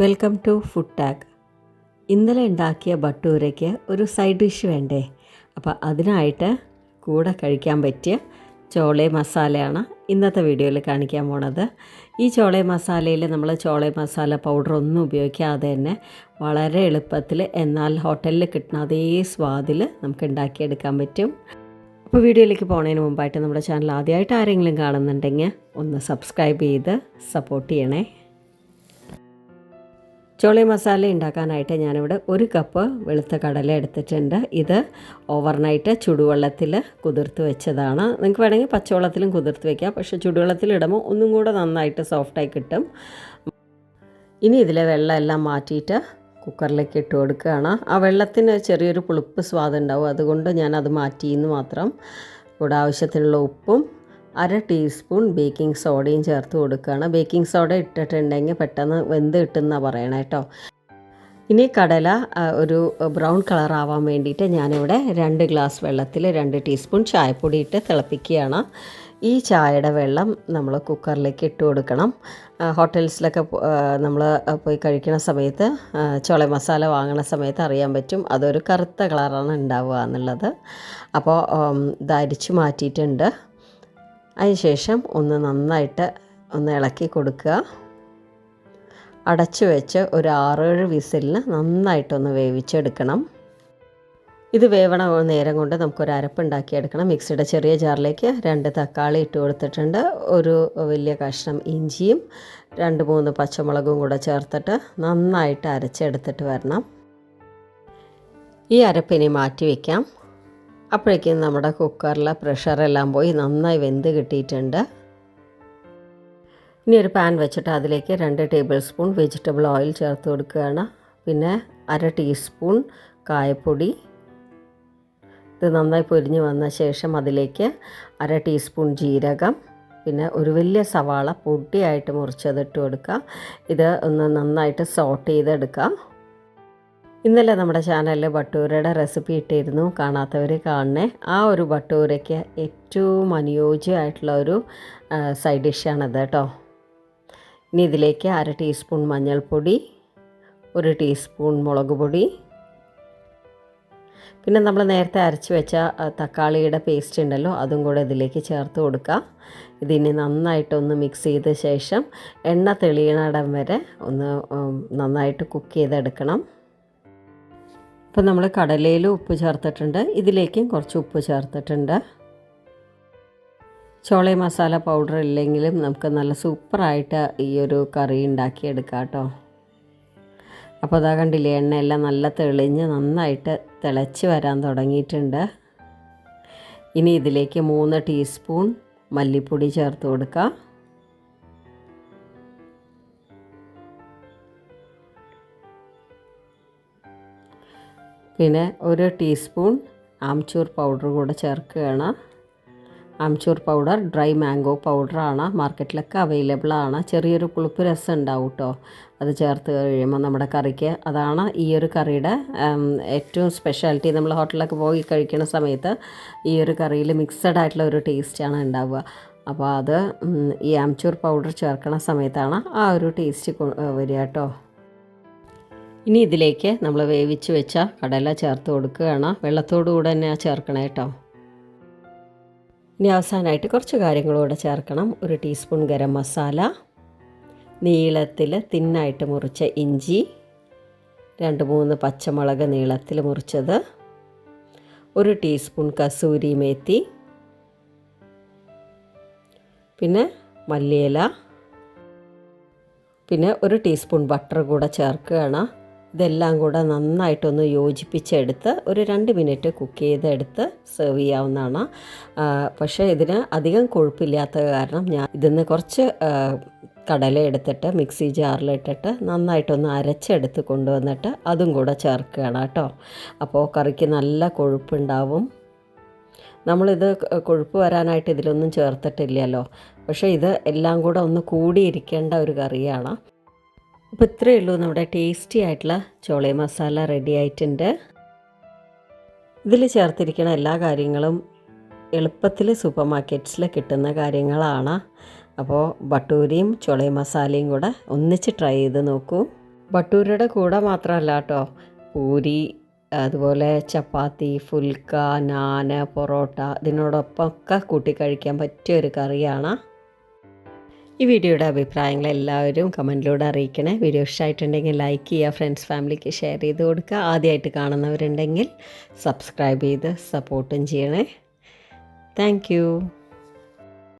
Welcome to food tag. ഇന്നലെ ഉണ്ടാക്കിയ ബട്ടൂരയ്ക്ക് ഒരു സൈഡ് ഡിഷ് വേണ്ടേ? അപ്പോൾ അതിനായിട്ട് കൂടെ കഴിക്കാൻ പറ്റിയ ചോളെ മസാലയാണ് ഇന്നത്തെ വീഡിയോയിൽ കാണിക്കാൻ പോണത്. ഈ ചോളെ മസാലയിൽ നമ്മൾ ചോളെ മസാല പൗഡർ ഒന്നും ഉപയോഗിക്കാതെ തന്നെ വളരെ എളുപ്പത്തിൽ എന്നാൽ ഹോട്ടലിൽ കിട്ടുന്ന അതേ സ്വാദിൽ നമുക്ക് ഉണ്ടാക്കിയെടുക്കാൻ പറ്റും. അപ്പോൾ വീഡിയോയിലേക്ക് പോകുന്നതിന് മുമ്പായിട്ട് നമ്മുടെ ചാനൽ ആദ്യമായിട്ട് ആരെങ്കിലും കാണുന്നുണ്ടെങ്കിൽ ഒന്ന് സബ്സ്ക്രൈബ് ചെയ്ത് സപ്പോർട്ട് ചെയ്യണേ. ചോളി മസാല ഉണ്ടാക്കാനായിട്ട് ഞാനിവിടെ ഒരു കപ്പ് വെളുത്ത കടല എടുത്തിട്ടുണ്ട്. ഇത് ഓവർനൈറ്റ് ചുടുവെള്ളത്തിൽ കുതിർത്ത് വെച്ചതാണ്. നിങ്ങൾക്ക് വേണമെങ്കിൽ പച്ചവെള്ളത്തിലും കുതിർത്ത് വെക്കാം. പക്ഷെ ചുടുവെള്ളത്തിൽ ഇടുമ്പോൾ ഒന്നും കൂടെ നന്നായിട്ട് സോഫ്റ്റായി കിട്ടും. ഇനി ഇതിലെ വെള്ളമെല്ലാം മാറ്റിയിട്ട് കുക്കറിലേക്ക് ഇട്ട് കൊടുക്കുകയാണ്. ആ വെള്ളത്തിന് ചെറിയൊരു പുളിപ്പ് സ്വാദുണ്ടാവും അതുകൊണ്ട് ഞാനത് മാറ്റിയെന്ന് മാത്രം. കൂടെ ആവശ്യത്തിനുള്ള ഉപ്പും അര ടീസ്പൂൺ ബേക്കിംഗ് സോഡയും ചേർത്ത് കൊടുക്കുകയാണ്. ബേക്കിംഗ് സോഡ ഇട്ടിട്ടുണ്ടെങ്കിൽ പെട്ടെന്ന് വെന്ത് കിട്ടുന്ന പറയണം കേട്ടോ. ഇനി കടല ഒരു ബ്രൗൺ കളർ ആവാൻ വേണ്ടിയിട്ട് ഞാനിവിടെ രണ്ട് ഗ്ലാസ് വെള്ളത്തിൽ രണ്ട് ടീസ്പൂൺ ചായപ്പൊടി ഇട്ട് തിളപ്പിക്കുകയാണ്. ഈ ചായയുടെ വെള്ളം നമ്മൾ കുക്കറിലേക്ക് ഇട്ട് കൊടുക്കണം. ഹോട്ടൽസിലൊക്കെ നമ്മൾ പോയി കഴിക്കുന്ന സമയത്ത് ചോള മസാല വാങ്ങുന്ന സമയത്ത് അറിയാൻ പറ്റും അതൊരു കറുത്ത കളറാണ് ഉണ്ടാവുക എന്നുള്ളത്. അപ്പോൾ ഇതരിച്ച് മാറ്റിയിട്ടുണ്ട്. അതിനുശേഷം ഒന്ന് നന്നായിട്ട് ഒന്ന് ഇളക്കി കൊടുക്കുക. അടച്ചു വെച്ച് ഒരു ആറേഴ് വിസിലിന് നന്നായിട്ടൊന്ന് വേവിച്ചെടുക്കണം. ഇത് വേവണ നേരം കൊണ്ട് നമുക്കൊരു അരപ്പുണ്ടാക്കിയെടുക്കണം. മിക്സിയുടെ ചെറിയ ജാറിലേക്ക് രണ്ട് തക്കാളി ഇട്ട് കൊടുത്തിട്ടുണ്ട്. ഒരു വലിയ കഷ്ണം ഇഞ്ചിയും രണ്ട് മൂന്ന് പച്ചമുളകും കൂടെ ചേർത്തിട്ട് നന്നായിട്ട് അരച്ചെടുത്തിട്ട് വരണം. ഈ അരപ്പിനി മാറ്റി വയ്ക്കാം അപ്പോഴേക്കും നമ്മുടെ കുക്കറിലെ പ്രഷറെല്ലാം പോയി നന്നായി വെന്ത് കിട്ടിയിട്ടുണ്ട്. ഇനി ഒരു പാൻ വെച്ചിട്ട് അതിലേക്ക് രണ്ട് ടേബിൾ സ്പൂൺ വെജിറ്റബിൾ ഓയിൽ ചേർത്ത് കൊടുക്കുകയാണ്. പിന്നെ അര ടീസ്പൂൺ കായപ്പൊടി. ഇത് നന്നായി പൊരിഞ്ഞ് വന്ന ശേഷം അതിലേക്ക് അര ടീസ്പൂൺ ജീരകം. പിന്നെ ഒരു വലിയ സവാള പൊടിയായിട്ട് മുറിച്ചതിട്ട് കൊടുക്കുക ഇത് ഒന്ന് നന്നായിട്ട് സോട്ട് ചെയ്തെടുക്കാം. ഇന്നലെ നമ്മുടെ ചാനലിൽ ബട്ടൂരയുടെ റെസിപ്പി ഇട്ടിരുന്നു. കാണാത്തവർ കാണണേ. ആ ഒരു ബട്ടൂരയ്ക്ക് ഏറ്റവും അനുയോജ്യമായിട്ടുള്ള ഒരു സൈഡ് ഡിഷാണത് കേട്ടോ. ഇനി ഇതിലേക്ക് അര ടീസ്പൂൺ മഞ്ഞൾപ്പൊടി ഒരു ടീസ്പൂൺ മുളക് പൊടി. പിന്നെ നമ്മൾ നേരത്തെ അരച്ച് വെച്ച തക്കാളിയുടെ പേസ്റ്റ് ഉണ്ടല്ലോ അതും കൂടെ ഇതിലേക്ക് ചേർത്ത് കൊടുക്കുക. ഇതിനെ നന്നായിട്ടൊന്ന് മിക്സ് ചെയ്ത ശേഷം എണ്ണ തെളിയണടം വരെ ഒന്ന് നന്നായിട്ട് കുക്ക് ചെയ്തെടുക്കണം. ഇപ്പം നമ്മൾ കടലയിൽ ഉപ്പ് ചേർത്തിട്ടുണ്ട്. ഇതിലേക്കും കുറച്ച് ഉപ്പ് ചേർത്തിട്ടുണ്ട്. ചോള മസാല പൗഡർ ഇല്ലെങ്കിലും നമുക്ക് നല്ല സൂപ്പറായിട്ട് ഈ ഒരു കറി ഉണ്ടാക്കിയെടുക്കാം കേട്ടോ. അപ്പോൾ അതാ കണ്ടില്ലേ എണ്ണയെല്ലാം നല്ല തെളിഞ്ഞ് നന്നായിട്ട് തിളച്ച് വരാൻ തുടങ്ങിയിട്ടുണ്ട്. ഇനി ഇതിലേക്ക് മൂന്ന് ടീസ്പൂൺ മല്ലിപ്പൊടി ചേർത്ത് കൊടുക്കുക പിന്നെ ഒരു ടീസ്പൂൺ ആംചൂർ പൗഡർ കൂടെ ചേർക്കുകയാണ്. ആംചൂർ പൗഡർ ഡ്രൈ മാംഗോ പൗഡറാണ് മാർക്കറ്റിലൊക്കെ അവൈലബിൾ ആണ്. ചെറിയൊരു പുളിപ്പ് രസം ഉണ്ടാവും കേട്ടോ അത് ചേർത്ത് കഴിയുമ്പോൾ നമ്മുടെ കറിക്ക്. അതാണ് ഈ ഒരു കറിയുടെ ഏറ്റവും സ്പെഷ്യാലിറ്റി നമ്മൾ ഹോട്ടലിലൊക്കെ പോയി കഴിക്കുന്ന സമയത്ത് ഈ ഒരു കറിയിൽ മിക്സഡ് ആയിട്ടുള്ള ഒരു ടേസ്റ്റാണ് ഉണ്ടാവുക. അപ്പോൾ അത് ഈ ആംചൂർ പൗഡർ ചേർക്കുന്ന സമയത്താണ് ആ ഒരു ടേസ്റ്റ് വരിക കേട്ടോ ഇനി ഇതിലേക്ക് നമ്മൾ വേവിച്ച് വെച്ച കടല ചേർത്ത് കൊടുക്കുകയാണ്. വെള്ളത്തോടു കൂടെ തന്നെ ചേർക്കണേ കേട്ടോ. ഇനി അവസാനമായിട്ട് കുറച്ച് കാര്യങ്ങളൂടെ ചേർക്കണം. ഒരു ടീസ്പൂൺ ഗരം മസാല നീളത്തിൽ തിന്നായിട്ട് മുറിച്ച ഇഞ്ചി രണ്ട് മൂന്ന് പച്ചമുളക് നീളത്തിൽ മുറിച്ചത് ഒരു ടീസ്പൂൺ കസൂരി മേത്തി പിന്നെ മല്ലിയില പിന്നെ ഒരു ടീസ്പൂൺ ബട്ടർ കൂടെ ചേർക്കുകയാണ്. ഇതെല്ലാം കൂടെ നന്നായിട്ടൊന്ന് യോജിപ്പിച്ചെടുത്ത് ഒരു രണ്ട് മിനിറ്റ് കുക്ക് ചെയ്തെടുത്ത് സെർവ് ചെയ്യാവുന്നതാണ്. പക്ഷേ ഇതിന് അധികം കൊഴുപ്പില്ലാത്ത കാരണം ഞാൻ ഇതിന്ന് കുറച്ച് കടല എടുത്തിട്ട് മിക്സി ജാറിലിട്ടിട്ട് നന്നായിട്ടൊന്ന് അരച്ചെടുത്ത് കൊണ്ടുവന്നിട്ട് അതും കൂടെ ചേർക്കുകയാണ് കേട്ടോ. അപ്പോൾ കറിക്ക് നല്ല കൊഴുപ്പുണ്ടാവും. നമ്മളിത് കൊഴുപ്പ് വരാനായിട്ട് ഇതിലൊന്നും ചേർത്തിട്ടില്ലല്ലോ. പക്ഷേ ഇത് എല്ലാം കൂടെ ഒന്ന് കൂടിയിരിക്കേണ്ട ഒരു കറിയാണ്. അപ്പോൾ ഇത്രയേ ഉള്ളൂ നമ്മുടെ ടേസ്റ്റി ആയിട്ടുള്ള ചോള മസാല റെഡി ആയിട്ടുണ്ട്. ഇതിൽ ചേർത്തിരിക്കുന്ന എല്ലാ കാര്യങ്ങളും എളുപ്പത്തിൽ സൂപ്പർ മാർക്കറ്റ്സിൽ കിട്ടുന്ന കാര്യങ്ങളാണ്. അപ്പോൾ ബട്ടൂരിയും ചുള മസാലയും കൂടെ ഒന്നിച്ച് ട്രൈ ചെയ്ത് നോക്കൂ. ബട്ടൂരിയുടെ കൂടെ മാത്രമല്ല കേട്ടോ പൂരി അതുപോലെ ചപ്പാത്തി ഫുൽക്ക നാന് പൊറോട്ട ഇതിനോടൊപ്പം ഒക്കെ കൂട്ടി കഴിക്കാൻ പറ്റിയ ഒരു കറിയാണ്. ഈ വീഡിയോയുടെ അഭിപ്രായങ്ങൾ എല്ലാവരും കമന്റിലൂടെ അറിയിക്കണേ. വീഡിയോ ഇഷ്ടമായിട്ടുണ്ടെങ്കിൽ ലൈക്ക് ചെയ്യുക ഫ്രണ്ട്സ് ഫാമിലിക്ക് ഷെയർ ചെയ്ത് കൊടുക്കുക. ആദ്യമായിട്ട് കാണുന്നവരുണ്ടെങ്കിൽ സബ്സ്ക്രൈബ് ചെയ്ത് സപ്പോർട്ടും ചെയ്യണേ. താങ്ക്